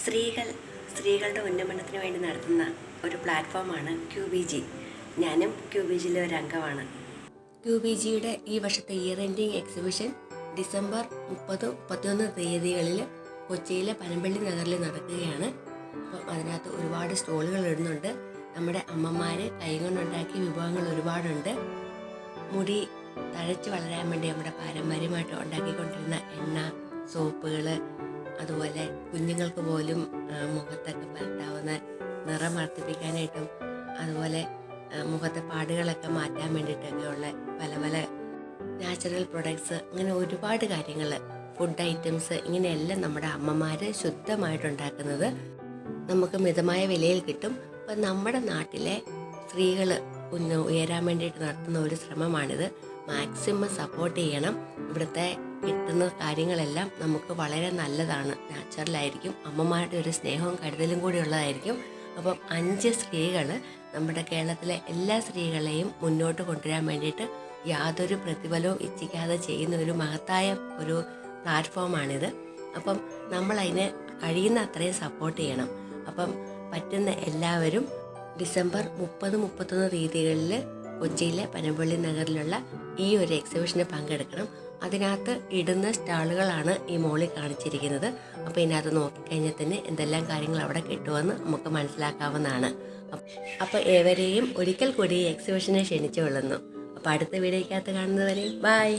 സ്ത്രീകൾ സ്ത്രീകളുടെ ഉന്നമനത്തിന് വേണ്ടി നടത്തുന്ന ഒരു പ്ലാറ്റ്ഫോമാണ് ക്യു ബി ജി ഞാനും ക്യു ബി ജിയിലെ ഒരു അംഗമാണ്. ക്യു ബി ജിയുടെ ഈ വർഷത്തെ ഇയർ എൻഡിങ് എക്സിബിഷൻ ഡിസംബർ മുപ്പത് മുപ്പത്തിയൊന്ന് തീയതികളിൽ കൊച്ചിയിലെ പനമ്പള്ളി നഗറിൽ നടക്കുകയാണ്. അപ്പം അതിനകത്ത് ഒരുപാട് സ്റ്റോളുകൾ ഇടുന്നുണ്ട്. നമ്മുടെ അമ്മമാർ കൈകൊണ്ടുണ്ടാക്കിയ വിഭവങ്ങൾ ഒരുപാടുണ്ട്. മുടി തഴച്ച് വളരാൻ വേണ്ടി നമ്മുടെ പാരമ്പര്യമായിട്ട് ഉണ്ടാക്കിക്കൊണ്ടിരുന്ന എണ്ണ സോപ്പുകൾ അതുപോലെ കുഞ്ഞുങ്ങൾക്ക് പോലും മുഖത്തൊക്കെ പരട്ടാവുന്ന നിറം വർദ്ധിപ്പിക്കാനായിട്ടും അതുപോലെ മുഖത്തെ പാടുകളൊക്കെ മാറ്റാൻ വേണ്ടിയിട്ടൊക്കെയുള്ള പല പല നാച്ചുറൽ പ്രൊഡക്ട്സ് അങ്ങനെ ഒരുപാട് കാര്യങ്ങൾ ഫുഡ് ഐറ്റംസ് ഇങ്ങനെയെല്ലാം നമ്മുടെ അമ്മമാർ ശുദ്ധമായിട്ടുണ്ടാക്കുന്നത് നമുക്ക് മിതമായ വിലയിൽ കിട്ടും. അപ്പം നമ്മുടെ നാട്ടിലെ സ്ത്രീകൾ ഉയരാൻ വേണ്ടിയിട്ട് നടത്തുന്ന ഒരു ശ്രമമാണിത്. മാക്സിമം സപ്പോർട്ട് ചെയ്യണം. ഇവിടുത്തെ കിട്ടുന്ന കാര്യങ്ങളെല്ലാം നമുക്ക് വളരെ നല്ലതാണ്. നാച്ചുറലായിരിക്കും. അമ്മമാരുടെ ഒരു സ്നേഹവും കരുതലും കൂടി ഉള്ളതായിരിക്കും. അപ്പം അഞ്ച് സ്ത്രീകൾ നമ്മുടെ കേരളത്തിലെ എല്ലാ സ്ത്രീകളെയും മുന്നോട്ട് കൊണ്ടുവരാൻ വേണ്ടിയിട്ട് യാതൊരു പ്രതിഫലവും ഇച്ഛിക്കാതെ ചെയ്യുന്ന ഒരു മഹത്തായ ഒരു പ്ലാറ്റ്ഫോമാണിത്. അപ്പം നമ്മൾ അതിനെ കഴിയുന്ന അത്രയും സപ്പോർട്ട് ചെയ്യണം. അപ്പം പറ്റുന്ന എല്ലാവരും ഡിസംബർ മുപ്പത് മുപ്പത്തൊന്ന് തീയതികളിൽ കൊച്ചിയിലെ പനമ്പള്ളി നഗറിലുള്ള ഈ ഒരു എക്സിബിഷന് പങ്കെടുക്കണം. അതിനകത്ത് ഇടുന്ന സ്റ്റാളുകളാണ് ഈ മോളിൽ കാണിച്ചിരിക്കുന്നത്. അപ്പോൾ ഇതിനകത്ത് നോക്കിക്കഴിഞ്ഞാൽ തന്നെ എന്തെല്ലാം കാര്യങ്ങൾ അവിടെ കിട്ടുമെന്ന് നമുക്ക് മനസ്സിലാക്കാവുന്നതാണ്. അപ്പോൾ ഏവരെയും ഒരിക്കൽ കൂടി ഈ എക്സിബിഷനെ ക്ഷണിച്ചു കൊള്ളുന്നു അപ്പോൾ അടുത്ത വീഡിയോയ്ക്കകത്ത് കാണുന്നവരെ ബായ്